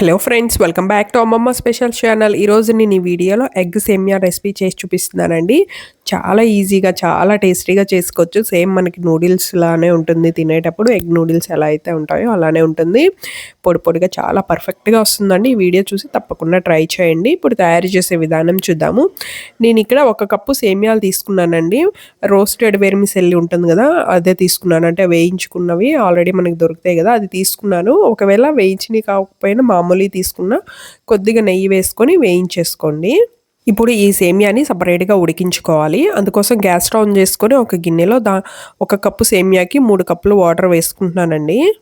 Hello friends welcome back to అమ్మమ్మ special channel ఈరోజు నేను ఈ వీడియోలో ఎగ్ సేమియా రెసిపీ చేసి చూపిస్తున్నానండి. చాలా ఈజీగా చాలా టేస్టీగా చేసుకోవచ్చు. సేమ్ మనకి నూడిల్స్ లానే ఉంటుంది. తినేటప్పుడు ఎగ్ నూడిల్స్ ఎలా అయితే ఉంటాయో అలానే ఉంటుంది. పొడి పొడిగా చాలా పర్ఫెక్ట్గా వస్తుందండి. ఈ వీడియో చూసి తప్పకుండా ట్రై చేయండి. ఇప్పుడు తయారు చేసే విధానం చూద్దాము. నేను ఇక్కడ ఒక కప్పు సేమియాలు తీసుకున్నానండి. రోస్టెడ్ వెర్మిసెల్లి ఉంటుంది కదా అదే తీసుకున్నాను. అంటే వేయించుకున్నవి ఆల్రెడీ మనకి దొరుకుతాయి కదా అది తీసుకున్నాను. ఒకవేళ వేయించినవి కాకపోయినా మామూలు తీసుకున్న కొద్దిగా నెయ్యి వేసుకొని వేయించేసుకోండి. ఇప్పుడు ఈ సేమియాని సపరేట్గా ఉడికించుకోవాలి. అందుకోసం గ్యాస్ స్టవ్ ఆన్ చేసుకొని ఒక గిన్నెలో దా ఒక కప్పు సేమియాకి మూడు కప్పులు వాటర్ వేసుకుంటున్నానండి.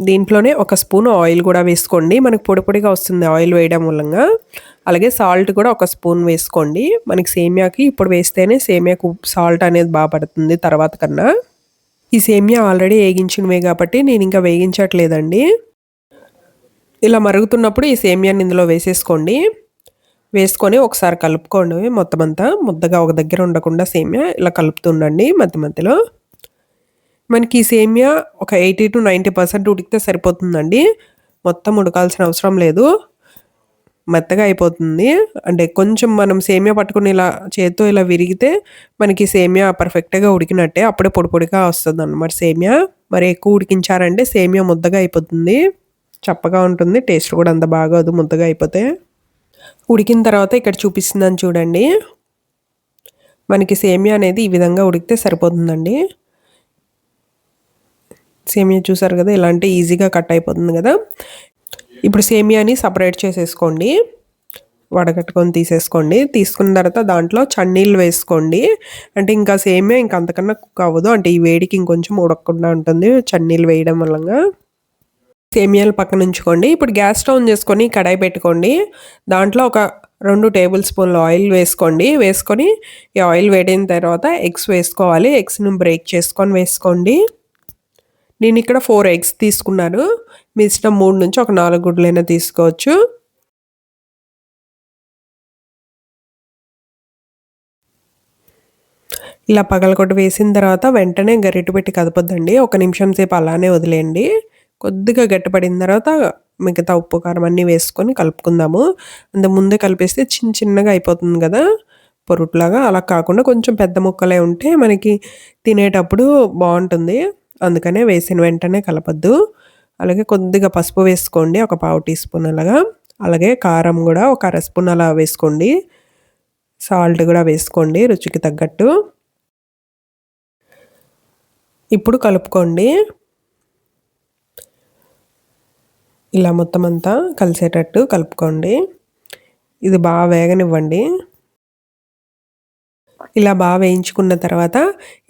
దీంట్లోనే ఒక స్పూన్ ఆయిల్ కూడా వేసుకోండి. మనకు పొడి పొడిగా వస్తుంది ఆయిల్ వేయడం మూలంగా. అలాగే సాల్ట్ కూడా ఒక స్పూన్ వేసుకోండి. మనకి సేమియాకి ఇప్పుడు వేస్తేనే సేమియాకు సాల్ట్ అనేది బాగా పడుతుంది తర్వాత కన్నా. ఈ సేమియా ఆల్రెడీ వేగించినవే కాబట్టి నేను ఇంకా వేగించట్లేదండి. ఇలా మరుగుతున్నప్పుడు ఈ సేమియాని ఇందులో వేసేసుకోండి. వేసుకొని ఒకసారి కలుపుకోండి. మొత్తం అంతా ముద్దగా ఒక దగ్గర ఉండకుండా సేమియా ఇలా కలుపుతుండండి మధ్య మధ్యలో. మనకి ఈ సేమియా ఒక ఎయిటీ టు నైంటీ పర్సెంట్ ఉడికితే సరిపోతుందండి. మొత్తం ఉడకాల్సిన అవసరం లేదు. మెత్తగా అయిపోతుంది. అంటే కొంచెం మనం సేమియా పట్టుకుని ఇలా చేత్తో ఇలా విరిగితే మనకి సేమియా పర్ఫెక్ట్గా ఉడికినట్టే. అప్పుడే పొడి పొడిగా వస్తుంది అన్నమాట సేమియా. మరి ఎక్కువ ఉడికించారంటే సేమియా ముద్దగా అయిపోతుంది. చప్పగా ఉంటుంది టేస్ట్ కూడా అంత బాగోదు ముద్దగా అయిపోతే. ఉడికిన తర్వాత ఇక్కడ చూపిస్తుందని చూడండి. మనకి సేమియా అనేది ఈ విధంగా ఉడికితే సరిపోతుందండి. సేమియా చూసారు కదా ఇలాంటి ఈజీగా కట్ అయిపోతుంది కదా. ఇప్పుడు సేమియాని సపరేట్ చేసేసుకోండి. వడగట్టుకొని తీసేసుకోండి. తీసుకున్న తర్వాత దాంట్లో చన్నీళ్ళు వేసుకోండి. అంటే ఇంకా సేమియా ఇంకా అంతకన్నా కుక్ అవ్వదు. అంటే ఈ వేడికి ఇంకొంచెం ఉడకకుండా ఉంటుంది చన్నీళ్ళు వేయడం వల్ల. సేమియాలు పక్కన ఉంచుకోండి. ఇప్పుడు గ్యాస్ స్టవ్ చేసుకొని కడాయి పెట్టుకోండి. దాంట్లో ఒక రెండు టేబుల్ స్పూన్లు ఆయిల్ వేసుకోండి. వేసుకొని ఈ ఆయిల్ వేడిన తర్వాత ఎగ్స్ వేసుకోవాలి. ఎగ్స్ను బ్రేక్ చేసుకొని వేసుకోండి. నేను ఇక్కడ ఫోర్ ఎగ్స్ తీసుకున్నాను. మీ ఇష్టం మూడు నుంచి ఒక నాలుగు గుడ్లైనా తీసుకోవచ్చు. ఇలా పగలగొట్టు వేసిన తర్వాత వెంటనే గరిటె పెట్టి కదపొద్దండి. ఒక నిమిషం సేపు అలానే వదిలేయండి. కొద్దిగా గట్టిపడిన తర్వాత మిగతా ఉప్పు కారం అన్నీ వేసుకొని కలుపుకుందాము. అంత ముందే కలిపేస్తే చిన్న చిన్నగా అయిపోతుంది కదా. పొరుట్లాగా అలా కాకుండా కొంచెం పెద్ద ముక్కలే ఉంటే మనకి తినేటప్పుడు బాగుంటుంది. అందుకనే వేసిన వెంటనే కలపద్దు. అలాగే కొద్దిగా పసుపు వేసుకోండి ఒక పావు టీ స్పూన్ అలాగా. అలాగే కారం కూడా ఒక అర స్పూన్ అలా వేసుకోండి. సాల్ట్ కూడా వేసుకోండి రుచికి తగ్గట్టు. ఇప్పుడు కలుపుకోండి. ఇలా మొత్తం అంతా కలిసేటట్టు కలుపుకోండి. ఇది బాగా వేగనివ్వండి. ఇలా బాగా వేయించుకున్న తర్వాత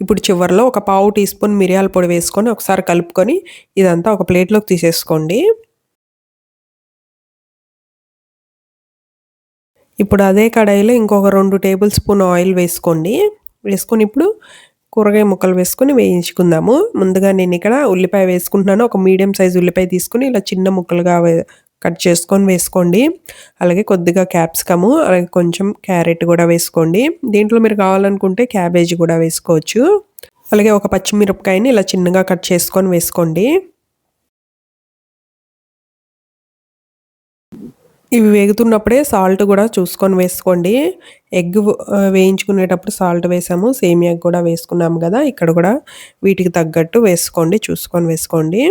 ఇప్పుడు చివరిలో ఒక పావు టీ స్పూన్ మిరియాల పొడి వేసుకొని ఒకసారి కలుపుకొని ఇదంతా ఒక ప్లేట్లోకి తీసేసుకోండి. ఇప్పుడు అదే కడాయిలో ఇంకొక రెండు టేబుల్ స్పూన్ ఆయిల్ వేసుకోండి. వేసుకొని ఇప్పుడు కూరగాయ ముక్కలు వేసుకుని వేయించుకుందాము. ముందుగా నేను ఇక్కడ ఉల్లిపాయ వేసుకుంటున్నాను. ఒక మీడియం సైజ్ ఉల్లిపాయ తీసుకుని ఇలా చిన్న ముక్కలుగా కట్ చేసుకొని వేసుకోండి. అలాగే కొద్దిగా క్యాప్సికము అలాగే కొంచెం క్యారెట్ కూడా వేసుకోండి. దీంట్లో మీరు కావాలనుకుంటే క్యాబేజీ కూడా వేసుకోవచ్చు. అలాగే ఒక పచ్చిమిరపకాయని ఇలా చిన్నగా కట్ చేసుకొని వేసుకోండి. ఇవి వేగుతున్నప్పుడే సాల్ట్ కూడా చూసుకొని వేసుకోండి. ఎగ్ వేయించుకునేటప్పుడు సాల్ట్ వేసాము. సేమియా కూడా వేసుకున్నాము కదా ఇక్కడ కూడా వీటికి తగ్గట్టు వేసుకోండి చూసుకొని వేసుకోండి.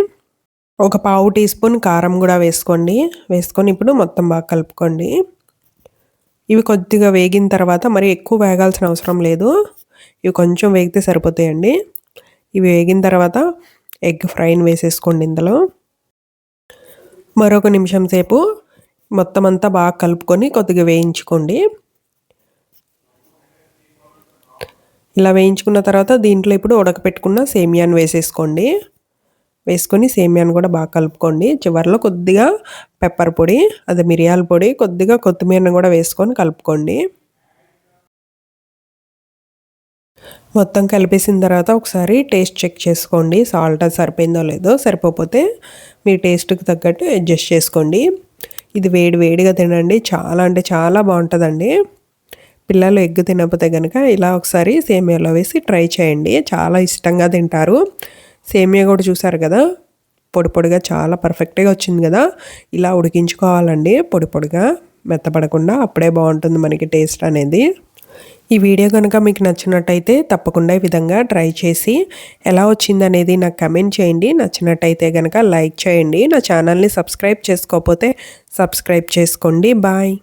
ఒక పావు టీ స్పూన్ కారం కూడా వేసుకోండి. వేసుకొని ఇప్పుడు మొత్తం బాగా కలుపుకోండి. ఇవి కొద్దిగా వేగిన తర్వాత మరి ఎక్కువ వేగాల్సిన అవసరం లేదు. ఇవి కొంచెం వేగితే సరిపోతాయండి. ఇవి వేగిన తర్వాత ఎగ్ ఫ్రైని వేసేసుకోండి ఇందులో. మరొక నిమిషం సేపు మొత్తం అంతా బాగా కలుపుకొని కొద్దిగా వేయించుకోండి. ఇలా వేయించుకున్న తర్వాత దీంట్లో ఇప్పుడు ఉడకపెట్టుకున్న సేమియాను వేసేసుకోండి. వేసుకొని సేమియాను కూడా బాగా కలుపుకోండి. చివరిలో కొద్దిగా పెప్పర్ పొడి అదే మిరియాల పొడి కొద్దిగా కొత్తిమీరను కూడా వేసుకొని కలుపుకోండి. మొత్తం కలిపేసిన తర్వాత ఒకసారి టేస్ట్ చెక్ చేసుకోండి. సాల్ట్ సరిపోయిందో లేదో సరిపోతే మీ టేస్ట్కి తగ్గట్టు అడ్జస్ట్ చేసుకోండి. ఇది వేడి వేడిగా తినండి. చాలా అంటే చాలా బాగుంటుందండి. పిల్లలు ఎగ్ తినకపోతే కనుక ఇలా ఒకసారి సేమియాలో వేసి ట్రై చేయండి. చాలా ఇష్టంగా తింటారు. సేమియా కూడా చూసారు కదా? పొడి పొడిగా చాలా పర్ఫెక్ట్గా వచ్చింది కదా? ఇలా ఉడికించుకోవాలండి. పొడి పొడిగా మెత్తపడకుండా అప్పుడే బాగుంటుంది మనకి టేస్ట్ అనేది. ఈ వీడియో కనుక మీకు నచ్చినట్టయితే తప్పకుండా ఈ విధంగా ట్రై చేసి ఎలా వచ్చింది అనేది నాకు కమెంట్ చేయండి. నచ్చినట్టయితే కనుక లైక్ చేయండి. నా ఛానల్ని సబ్స్క్రైబ్ చేసుకోకపోతే సబ్స్క్రైబ్ చేసుకోండి. బాయ్.